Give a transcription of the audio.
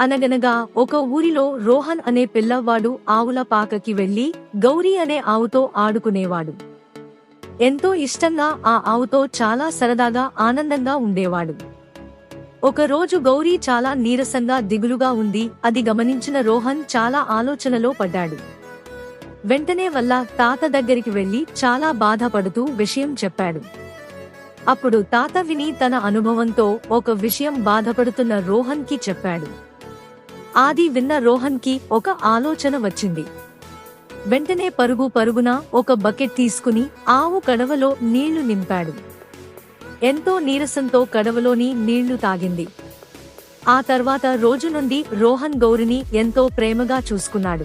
అనగనగా ఒక ఊరిలో రోహన్ అనే పిల్లవాడు ఆవుల పాకకి వెళ్ళి గౌరీ అనే ఆవుతో ఆడుకునేవాడు. ఎంతో ఇష్టంగా ఆ ఆవుతో చాలా సరదాగా ఆనందంగా ఉండేవాడు. ఒకరోజు గౌరీ చాలా నీరసంగా దిగులుగా ఉంది. అది గమనించిన రోహన్ చాలా ఆలోచనలో పడ్డాడు. వెంటనే వల్ల తాత దగ్గరికి వెళ్ళి చాలా బాధపడుతూ విషయం చెప్పాడు. అప్పుడు తాత విని తన అనుభవంతో ఒక విషయం బాధపడుతున్న రోహన్కి చెప్పాడు. ఆది విన్న రోహన్కి ఒక ఆలోచన వచ్చింది. వెంటనే పరుగు పరుగున ఒక బకెట్ తీసుకుని ఆవు కడవలో నీళ్ళు నింపాడు. ఎంతో నీరసంతో కడవలోని నీళ్ళు తాగింది. ఆ తర్వాత రోజు నుండి రోహన్ గౌరిని ఎంతో ప్రేమగా చూసుకున్నాడు.